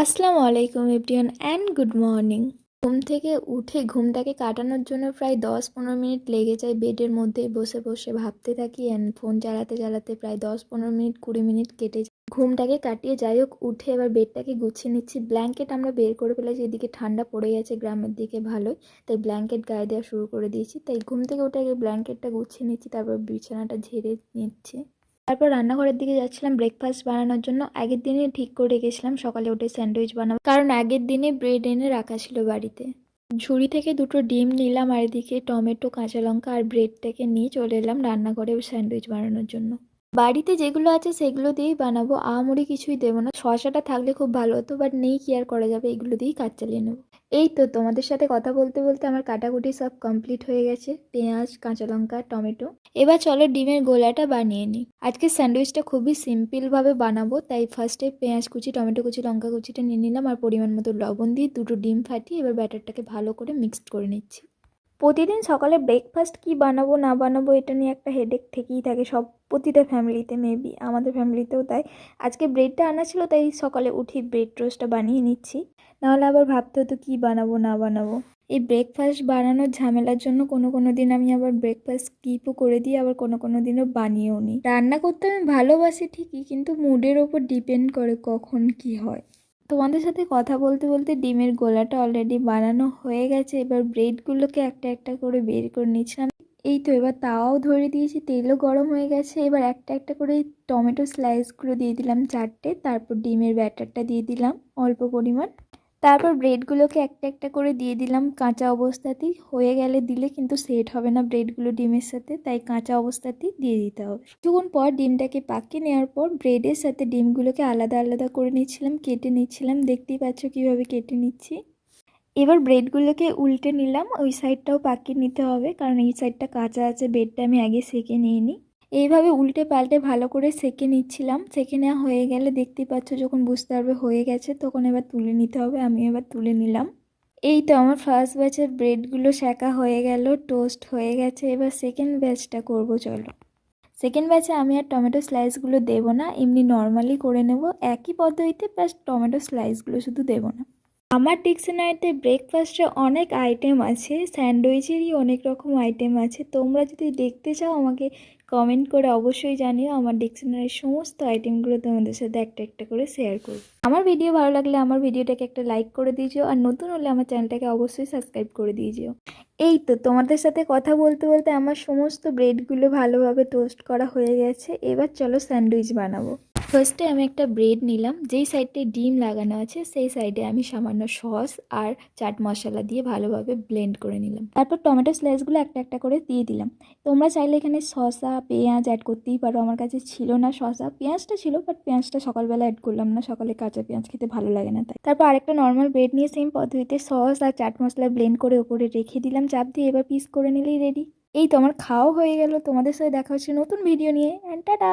আসসালামু আলাইকুম everyone and good morning. ঘুম থেকে উঠে ঘুমটাকে কাটানোর জন্য প্রায় দশ পনেরো মিনিট লেগে যায় বেডের মধ্যে। বসে বসে ভাবতে থাকি অ্যান্ড ফোন চালাতে চালাতে প্রায় দশ পনেরো মিনিট, কুড়ি মিনিট কেটে যায়। ঘুমটাকে কাটিয়ে যাই হোক, উঠে এবার বেডটাকে গুছিয়ে নিচ্ছি। ব্ল্যাঙ্কেট আমরা বের করে ফেলেছি, এদিকে ঠান্ডা পড়ে গেছে, গ্রামের দিকে ভালোই। তাই ব্ল্যাঙ্কেট গায়ে দেওয়া শুরু করে দিয়েছি। তাই ঘুম থেকে উঠে আগে ব্ল্যাঙ্কেটটা গুছিয়ে নিচ্ছি, তারপর বিছানাটা ঝেড়ে নিচ্ছি। তারপর রান্নাঘরের দিকে যাচ্ছিলাম ব্রেকফাস্ট বানানোর জন্য। আগের দিনে ঠিক করে রেখেছিলাম সকালে উঠে স্যান্ডউইচ বানাবো। কারণ আগের দিনে ব্রেড এনে রাখা ছিল বাড়িতে। ঝুড়ি থেকে দুটো ডিম নিলাম, আর এদিকে টমেটো, কাঁচা লঙ্কা আর ব্রেডটাকে নিয়ে চলে এলাম রান্নাঘরে স্যান্ডউইচ বানানোর জন্য। বাড়িতে যেগুলো আছে সেগুলো দিয়েই বানাবো। আহামরি কিছুই দেবো না। শসাটা থাকলে খুব ভালো হতো বাট নেই কি আর করা যাবে? এগুলো দিয়েই কাজ চালিয়ে নেব। এই তো তোমাদের সাথে কথা বলতে বলতে আমার কাটাকুটি সব কমপ্লিট হয়ে গেছে। পেঁয়াজ, কাঁচা লঙ্কা, টমেটো। এবার চলো ডিমের গোলাটা বানিয়ে নিই। আজকে স্যান্ডউইচটা খুবই সিম্পলভাবে বানাবো, তাই ফার্স্টে পেঁয়াজ কুচি, টমেটো কুচি, লঙ্কা কুচিটা নিয়ে নিলাম আর পরিমাণ মতো লবণ দিয়ে দুটো ডিম ফাটিয়ে এবার ব্যাটারটাকে ভালো করে মিক্সড করে নিচ্ছি। প্রতিদিন সকালে ব্রেকফাস্ট কি বানাবো, না বানাবো, এটা নিয়ে একটা হেডেক থেকেই থাকে। সব, প্রতিটা ফ্যামিলিতে মেবি আমাদের ফ্যামিলিতেও তাই। আজকে ব্রেডটা আনা ছিল, তাই সকালে উঠি ব্রেড টোস্টটা বানিয়ে নিচ্ছি। নাহলে আবার ভাবতে হতো কী বানাবো, না বানাবো। এই ব্রেকফাস্ট বানানোর ঝামেলার জন্য কোনো কোনো দিন আমি আবার ব্রেকফাস্ট স্কিপও করে দিই আবার কোনো কোনো দিনও বানিয়েও নিই রান্না করতে আমি ভালোবাসি ঠিকই, কিন্তু মুডের ওপর ডিপেন্ড করে কখন কি হয়। তোমাদের সাথে কথা বলতে বলতে ডিমের গোলাটা অলরেডি বানানো হয়ে গেছে। এবার ব্রেডগুলোকে একটা একটা করে বের করে নিচ্ছিলাম। এই তো এবার তাওয়াও ধরে দিয়েছি, তেলও গরম হয়ে গেছে। এবার একটা একটা করে টমেটো স্লাইসগুলো দিয়ে দিলাম চারটে। তারপর ডিমের ব্যাটারটা দিয়ে দিলাম অল্প পরিমাণ। তারপর ব্রেডগুলোকে একটা একটা করে দিয়ে দিলাম। কাঁচা অবস্থাতেই হয়ে গেলে দিলে কিন্তু সেট হবে না ব্রেডগুলো ডিমের সাথে, তাই কাঁচা অবস্থাতেই দিয়ে দিতে হবে। কিছুক্ষণ পর ডিমটাকে পাকিয়ে নেওয়ার পর ব্রেডের সাথে ডিমগুলোকে আলাদা আলাদা করে নিচ্ছিলাম, কেটে নিচ্ছিলাম। দেখতেই পাচ্ছ কীভাবে কেটে নিচ্ছি। এবার ব্রেডগুলোকে উল্টে নিলাম, ওই সাইডটাও পাকিয়ে নিতে হবে, কারণ এই সাইডটা কাঁচা আছে ব্রেডটা আমি আগে সেঁকে নিয়ে নিই এইভাবে উল্টে পাল্টে ভালো করে সেঁকে নিচ্ছিলাম। সেঁকে নেওয়া হয়ে গেলে দেখতেই পাচ্ছ যখন বুঝতে পারবে হয়ে গেছে, তখন এবার তুলে নিতে হবে। আমি এবার তুলে নিলাম। এই তো আমার ফার্স্ট ব্যাচের ব্রেডগুলো সেকা হয়ে গেল টোস্ট হয়ে গেছে। এবার সেকেন্ড ব্যাচটা করব, চলো। সেকেন্ড ব্যাচে আমি আর টমেটো স্লাইসগুলো দেবো না, এমনি নর্মালি করে নেব। একই পদ্ধতিতে প্লাস টমেটো স্লাইসগুলো শুধু দেবো না। আমার ডিকশনারিতে ব্রেকফাস্টে অনেক আইটেম আছে স্যান্ডউইচেরই অনেক রকম আইটেম আছে। তোমরা যদি দেখতে চাও আমাকে কমেন্ট করে অবশ্যই জানিও আমার ডিকশনারির সমস্ত আইটেমগুলো তোমাদের সাথে একটা একটা করে শেয়ার করব। আমার ভিডিও ভালো লাগলে আমার ভিডিওটাকে একটা লাইক করে দিয়েছ আর নতুন হলে আমার চ্যানেলটাকে অবশ্যই সাবস্ক্রাইব করে দিয়েছিও এই তো তোমাদের সাথে কথা বলতে বলতে আমার সমস্ত ব্রেডগুলো ভালোভাবে টোস্ট করা হয়ে গেছে, এবার চলো স্যান্ডউইচ বানাবো। ফার্স্টে আমি একটা ব্রেড নিলাম, যেই সাইডে ডিম লাগানো আছে, সেই সাইডে আমি সামান্য সস আর চাট মশলা দিয়ে ভালোভাবে ব্লেন্ড করে নিলাম। তারপর টমেটো স্লাইসগুলো একটা একটা করে দিয়ে দিলাম। তোমরা চাইলে এখানে শসা, পেঁয়াজ অ্যাড করতেই পারো। আমার কাছে ছিল না শসা। পেঁয়াজটা ছিল বাট পেঁয়াজটা সকালবেলা অ্যাড করলাম না। সকালে কাঁচা পেঁয়াজ খেতে ভালো লাগে না, তাই। তারপর আরেকটা নর্মাল ব্রেড নিয়ে সেম পদ্ধতিতে সস আর চাট মশলা ব্লেন্ড করে ওপরে রেখে দিলাম। চাপ দিয়ে এবার পিস করে নিলেই রেডি এই তো আমার খাওয়া হয়ে গেল। তোমাদের সাথে দেখা হচ্ছে নতুন ভিডিও নিয়ে। And tata